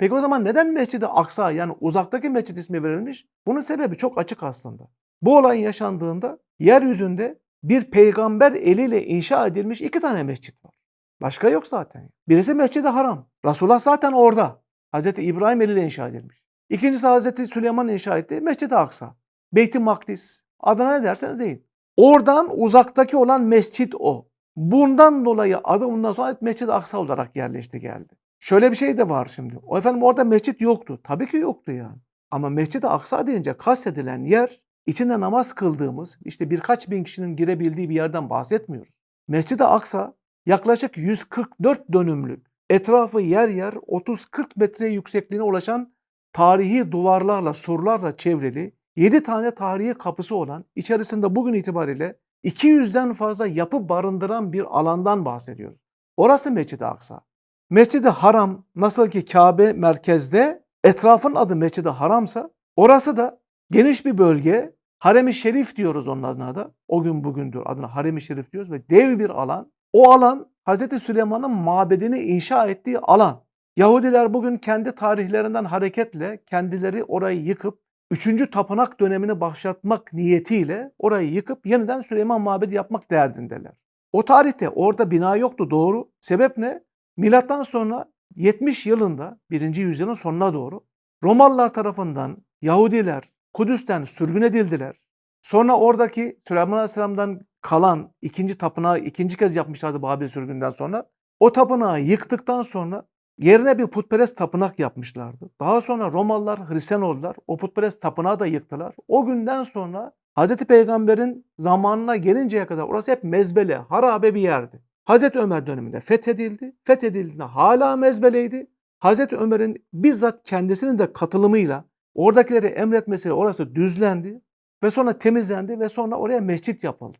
Peki o zaman neden Mescid-i Aksa yani uzaktaki mescid ismi verilmiş? Bunun sebebi çok açık aslında. Bu olayın yaşandığında yeryüzünde bir peygamber eliyle inşa edilmiş iki tane mescit var. Başka yok zaten. Birisi Mescid-i Haram. Resulullah zaten orada. Hazreti İbrahim eliyle inşa edilmiş. İkincisi Hazreti Süleyman inşa ettiği Mescid-i Aksa. Beyt-i Makdis. Adına ne derseniz deyin. Oradan uzaktaki olan mescit o. Bundan dolayı adı bundan sonra Mescid-i Aksa olarak yerleşti geldi. Şöyle bir şey de var şimdi. O efendim orada mescit yoktu. Tabii ki yoktu yani. Ama Mescid-i Aksa deyince kastedilen yer içinde namaz kıldığımız işte birkaç bin kişinin girebildiği bir yerden bahsetmiyoruz. Mescid-i Aksa yaklaşık 144 dönümlük etrafı yer yer 30-40 metre yüksekliğine ulaşan tarihi duvarlarla, surlarla çevrili 7 tane tarihi kapısı olan içerisinde bugün itibariyle 200'den fazla yapı barındıran bir alandan bahsediyoruz. Orası Mescid-i Aksa. Mescid-i Haram nasıl ki Kabe merkezde etrafın adı Mescid-i Haramsa orası da geniş bir bölge. Harem-i Şerif diyoruz onun adına da. O gün bugündür adına Harem-i Şerif diyoruz ve dev bir alan. O alan Hz. Süleyman'ın mabedini inşa ettiği alan. Yahudiler bugün kendi tarihlerinden hareketle kendileri orayı yıkıp 3. tapınak dönemini başlatmak niyetiyle orayı yıkıp yeniden Süleyman Mabedi yapmak derdindeler. O tarihte orada bina yoktu doğru. Sebep ne? Milattan sonra 70 yılında 1. yüzyılın sonuna doğru Romalılar tarafından Yahudiler Kudüs'ten sürgün edildiler. Sonra oradaki Süleyman Aleyhisselam'dan kalan ikinci tapınağı ikinci kez yapmışlardı Babil sürgünden sonra. O tapınağı yıktıktan sonra yerine bir putperest tapınak yapmışlardı. Daha sonra Romalılar Hristiyan oldular. O putperest tapınağı da yıktılar. O günden sonra Hz. Peygamber'in zamanına gelinceye kadar orası hep mezbele, harabe bir yerdi. Hz. Ömer döneminde fethedildi. Fethedildiğinde hala mezbeleydi. Hz. Ömer'in bizzat kendisinin de katılımıyla oradakileri emretmesiyle orası düzlendi ve sonra temizlendi ve sonra oraya mescit yapıldı.